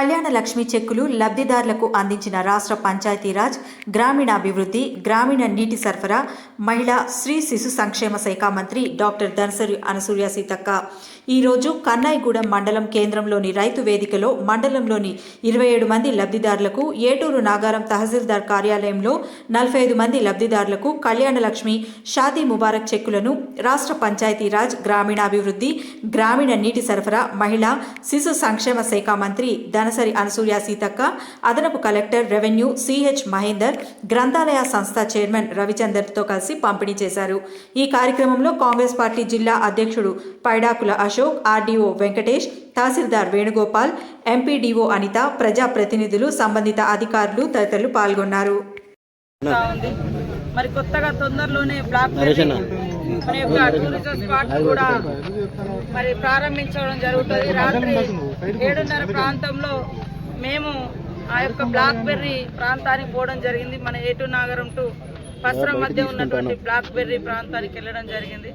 కళ్యాణ లక్ష్మి చెక్కులు లబ్ధిదారులకు అందించిన రాష్ట్ర పంచాయతీరాజ్ గ్రామీణాభివృద్ధి గ్రామీణ నీటి సరఫరా మహిళా స్త్రీ శిశు సంక్షేమ శాఖ మంత్రి డాక్టర్ దనసరి అనసూయ సీతక్క. ఈరోజు కన్నాయిగూడెం మండలం కేంద్రంలోని రైతు వేదికలో మండలంలోని ఇరవై ఏడు మంది లబ్ధిదారులకు ఏటూరు నాగారం తహసీల్దార్ కార్యాలయంలో నలభై ఐదు మంది లబ్ధిదారులకు కళ్యాణ లక్ష్మి షాదీ ముబారక్ చెక్కులను రాష్ట్ర పంచాయతీరాజ్ గ్రామీణాభివృద్ధి గ్రామీణ నీటి సరఫరా మహిళా శిశు సంక్షేమ శాఖ మంత్రి దనసరి అనసూయ సీతక్క. అదనపు కలెక్టర్ రెవెన్యూ సిహెచ్ మహేందర్ గ్రంథాలయ సంస్థ చైర్మన్ రవిచందర్తో కలిసి పంపిణీ చేశారు. ఈ కార్యక్రమంలో కాంగ్రెస్ పార్టీ జిల్లా అధ్యక్షుడు పైడాకుల అశోక్ ఆర్డీఓ వెంకటేష్ తహసీల్దార్ వేణుగోపాల్ ఎంపీడీఓ అనిత ప్రజాప్రతినిధులు సంబంధిత అధికారులు తదితరులు పాల్గొన్నారు. మరి కొత్తగా తొందరలోనే బ్లాక్ మన యొక్క టూరిజం స్పాట్ కూడా మరి ప్రారంభించడం జరుగుతుంది. రాత్రి ఏడున్నర ప్రాంతంలో మేము ఆ యొక్క బ్లాక్ బెర్రీ ప్రాంతానికి పోవడం జరిగింది. మన ఏటు నాగరం టు పసరం మధ్య ఉన్నటువంటి బ్లాక్ బెర్రీ ప్రాంతానికి వెళ్ళడం జరిగింది.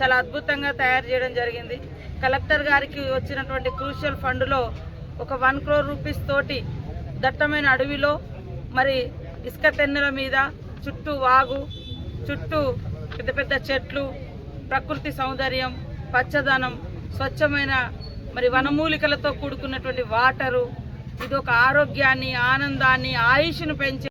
చాలా అద్భుతంగా తయారు చేయడం జరిగింది. కలెక్టర్ గారికి వచ్చినటువంటి క్రూషియల్ ఫండ్లో ఒక వన్ క్రోర్ రూపీస్ తోటి దట్టమైన అడవిలో మరి ఇసుక తెన్నెల మీద చుట్టూ వాగు చుట్టూ పెద్ద పెద్ద చెట్లు ప్రకృతి సౌందర్యం పచ్చదనం స్వచ్ఛమైన మరి వనమూలికలతో కూడుకున్నటువంటి వాటరు. ఇది ఒక ఆరోగ్యాన్ని ఆనందాన్ని ఆయుష్ను పెంచే